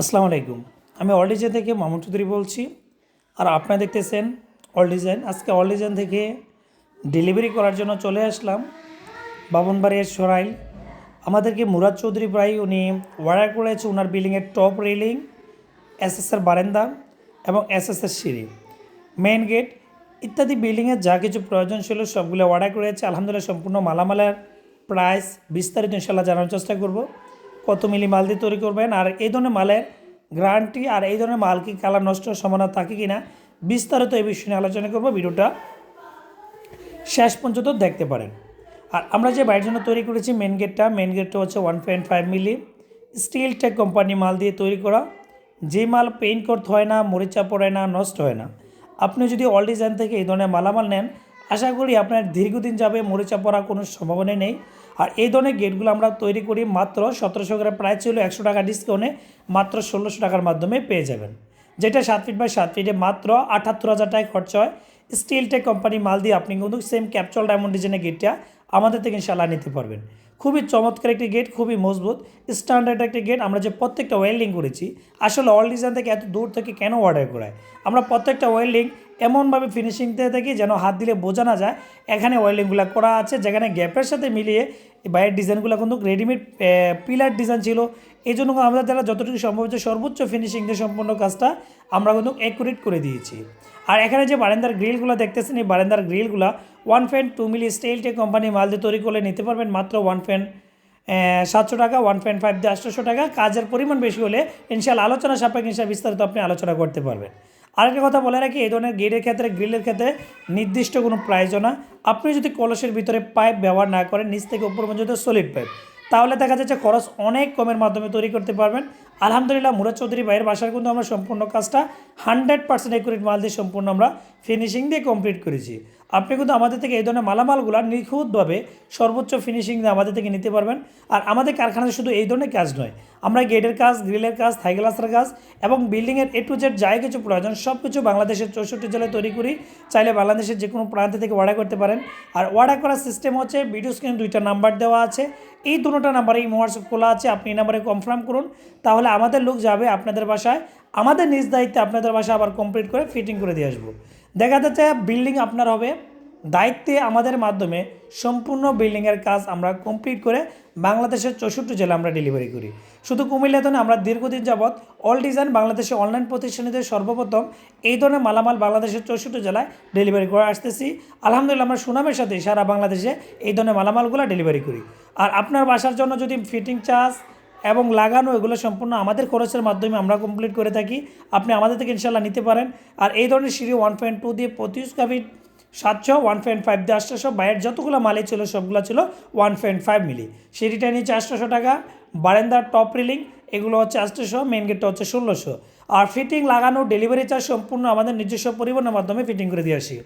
আসসালামু আলাইকুম। আমি অল ডিজাইন থেকে মামুন চৌধুরী বলছি। আর আপনারা দেখতেছেন অল ডিজাইন আজকে অল ডিজাইন থেকে ডেলিভারি করার জন্য চলে আসলাম বাবনবাড়ির সরাইল। আমাদেরকে মুরাদ চৌধুরী প্রায় উনি অর্ডার করেছে ওনার বিল্ডিংয়ের টপ রেলিং এসএসএর বারান্দা এবং এসএসএর সিঁড়ি। মেইন গেট ইত্যাদি বিল্ডিংয়ের যা কিছু প্রয়োজন ছিল সবগুলো অর্ডার করেছে। আলহামদুলিল্লাহ, সম্পূর্ণ মালামালের প্রাইস বিস্তারিত ইনশাল্লাহ জানার চেষ্টা করব। কত মিলি মাল দিয়ে তৈরি করবেন? আর এই ধরনের মালের গ্যারান্টি আর এই ধরনের মাল কি কালার নষ্ট সম্ভাবনা থাকে কি না বিস্তারিত এই বিষয় নিয়ে আলোচনা করব। ভিডিওটা শেষ পর্যন্ত দেখতে পারেন। আর আমরা যে বাড়ির জন্য তৈরি করেছি মেন গেটটা মেন গেটটা হচ্ছে one point five milli. Steel Tech company মাল দিয়ে তৈরি করা। যে মাল পেইন্ট করতে হয় না, মরিচা পড়ে না, নষ্ট হয় না। আপনি যদি অল ডিজাইন থেকে এই ধরনের মালামাল নেন আশা করি আপনার দীর্ঘদিন যাবে, মরিচা পড়ার কোনো সম্ভাবনা নেই। আর এই ধরনের গেটগুলো আমরা তৈরি করি মাত্র সতেরোশো টাকা প্রায় ছিল একশো টাকা ডিসকাউন্টে, মাত্র ষোলোশো টাকার মাধ্যমে পেয়ে যাবেন। যেটা সাত ফিট বাই সাত ফিটে মাত্র আটাত্তর হাজার টাকায় খরচা হয়। স্টিলটেক কোম্পানি মাল দিয়ে আপনি কিন্তু সেম ক্যাপচল ডায়মন্ড ডিজাইনের গেটটা আমাদের থেকে ইনশাল্লাহ নিতে পারবেন। খুবই চমৎকার একটি গেট খুবই মজবুত। স্ট্যান্ডার্ড একটি গেট আমরা যে প্রত্যেকটা ওয়েল্ডিং করেছি, আসলে অল ডিজাইন থেকে এত দূর থেকে কেন অর্ডার করায়? আমরা প্রত্যেকটা ওয়েল্ডিং এমনভাবে ফিনিশিং দিয়ে থাকি যেন হাত দিলে বোঝা না যায়, এখানে ওয়েল্ডিংগুলো করা আছে, যেখানে গ্যাপের সাথে মিলিয়ে বাইরের ডিজাইনগুলো কিন্তু রেডিমেড পিলার ডিজাইন ছিল। এই জন্য আমাদের দ্বারা যতটুকু সম্ভব হচ্ছে সর্বোচ্চ ফিনিশিং দিয়ে সম্পূর্ণ কাজটা আমরা কিন্তু অ্যাকুরেট করে দিয়েছি। আর এখানে যে বারান্দার গ্রিলগুলো দেখতেছেন, এই বারান্দার গ্রিলগুলো one fan two milli Steel Tech company মাল দিয়ে তৈরি করলে নিতে পারবেন মাত্র ওয়ান ফ্যান সাতশো টাকা ওয়ান পয়েন্ট ফাইভ দিয়ে আটশোশো টাকা। কাজের পরিমাণ বেশি হলে ইনশাল আলোচনা সাপেক্ষ ইনশাল বিস্তারিত আপনি আলোচনা করতে পারবেন। আরেকটা কথা বলে রাখি, এই ধরনের গেটের ক্ষেত্রে গ্রিলের ক্ষেত্রে নির্দিষ্ট কোনো প্রাইজও না। আপনি যদি কলসের ভিতরে পাইপ ব্যবহার না করেন, নিচ থেকে উপর পর্যন্ত সলিড পাইপ তাহলে দেখা যাচ্ছে খরচ অনেক কমের মাধ্যমে তৈরি করতে পারবেন। আলহামদুলিল্লাহ, মুরাদ চৌধুরী ভাইয়ের বাসার কিন্তু আমরা সম্পূর্ণ কাজটা হান্ড্রেড পার্সেন্ট একুরেট মাল দিয়ে সম্পূর্ণ আমরা ফিনিশিং দিয়ে কমপ্লিট করেছি। আপনি কিন্তু আমাদের থেকে এই ধরনের মালামালগুলো নিখুঁতভাবে সর্বোচ্চ ফিনিশিং দিয়ে আমাদের থেকে নিতে পারবেন। আর আমাদের কারখানাতে শুধু এই ধরনের কাজ নয়, আমরা গেটের কাজ, গ্রিলের কাজ থাই গ্লাসের কাজ এবং বিল্ডিংয়ের এ টু জেড যাই কিছু প্রয়োজন সব কিছু বাংলাদেশের চৌষট্টি জেলায় তৈরি করি। চাইলে বাংলাদেশের যে কোনো প্রান্ত থেকে অর্ডার করতে পারেন। আর অর্ডার করার সিস্টেম হচ্ছে ভিডিও স্ক্রিনে দুইটা নাম্বার দেওয়া আছে। এই দুটোটা নাম্বারে এই হোয়াটসঅ্যাপ খোলা আছে, আপনি এই নাম্বারে কনফার্ম করুন। তাহলে আমাদের লোক যাবে আপনাদের বাসায়, আমাদের নিজ দায়িত্বে আপনাদের বাসায় আবার কমপ্লিট করে ফিটিং করে দিয়ে আসব। দেখা যাচ্ছে বিল্ডিং আপনার হবে। দায়িত্বে আমাদের মাধ্যমে সম্পূর্ণ বিল্ডিংয়ের কাজ আমরা কমপ্লিট করে বাংলাদেশের চৌষট্টি জেলা আমরা ডেলিভারি করি। শুধু কুমিল্লাতে না, আমরা দীর্ঘদিন যাবৎ অল ডিজাইন বাংলাদেশের অনলাইন প্রতিষ্ঠানীদের সর্বপ্রথম এই ধরনের মালামাল বাংলাদেশের চৌষট্টি জেলায় ডেলিভারি করে আসতেছি। আলহামদুলিল্লাহ, আমরা সুনামের সাথে সারা বাংলাদেশে এই ধরনের মালামালগুলো ডেলিভারি করি। আর আপনার বাসার জন্য যদি ফিটিং চার্জ এবং লাগানো, এগুলো সম্পূর্ণ আমাদের খরচের মাধ্যমে আমরা কমপ্লিট করে থাকি। আপনি আমাদের থেকে ইনশাল্লাহ নিতে পারেন। আর এই ধরনের সিঁড়ি ওয়ান পয়েন্ট টু দিয়ে পঁচিশ স্কোয়ার সাতশো ওয়ান পয়েন্ট ফাইভ দিয়ে আটশোশো, বাইরের যতগুলো মালি ছিল, সবগুলো ছিল ওয়ান পয়েন্ট ফাইভ মিলি সিঁড়িটা নিচে আটশোশো টাকা। বারেন্দার টপ রিলিং এগুলো হচ্ছে আটশোশো মেন গেটটা হচ্ছে ষোলোশো। আর ফিটিং লাগানো ডেলিভারি চার্জ সম্পূর্ণ আমাদের নিজস্ব পরিবহনের মাধ্যমে ফিটিং করে দিয়ে আসি।